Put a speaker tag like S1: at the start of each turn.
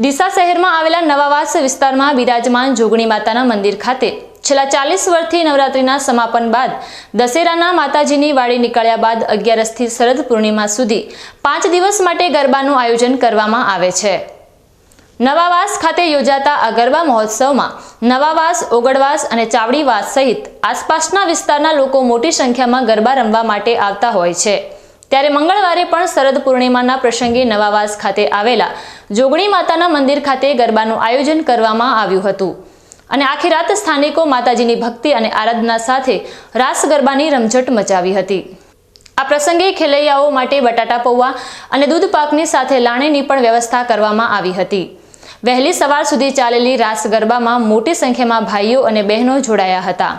S1: ડીસા શહેરમાં આવેલા નવાવાસ વિસ્તારમાં બિરાજમાન જોગણી માતાના મંદિર ખાતે છેલ્લા ચાલીસ વર્ષથી નવરાત્રિના સમાપન બાદ દશેરાના માતાજીની વાડી નીકળ્યા બાદ અગિયારસથી શરદ પૂર્ણિમા સુધી પાંચ દિવસ માટે ગરબાનું આયોજન કરવામાં આવે છે. નવાવાસ ખાતે યોજાતા આ ગરબા મહોત્સવમાં નવાવાસ, ઓગળવાસ અને ચાવડીવાસ સહિત આસપાસના વિસ્તારના લોકો મોટી સંખ્યામાં ગરબા રમવા માટે આવતા હોય છે. ત્યારે મંગળવારે પણ શરદ પૂર્ણિમાના પ્રસંગે નવાવાસ ખાતે આવેલા જોગણી માતાના મંદિર ખાતે ગરબાનું આયોજન કરવામાં આવ્યું હતું. અને આખી રાત સ્થાનિકો માતાજીની ભક્તિ અને આરાધના સાથે રાસ ગરબાની રમઝટ મચાવી હતી. આ પ્રસંગે ખેલૈયાઓ માટે બટાટા પૌવા અને દૂધ પાકની સાથે લાણીની પણ વ્યવસ્થા કરવામાં આવી હતી. વહેલી સવાર સુધી ચાલેલી રાસ ગરબામાં મોટી સંખ્યામાં ભાઈઓ અને બહેનો જોડાયા હતા.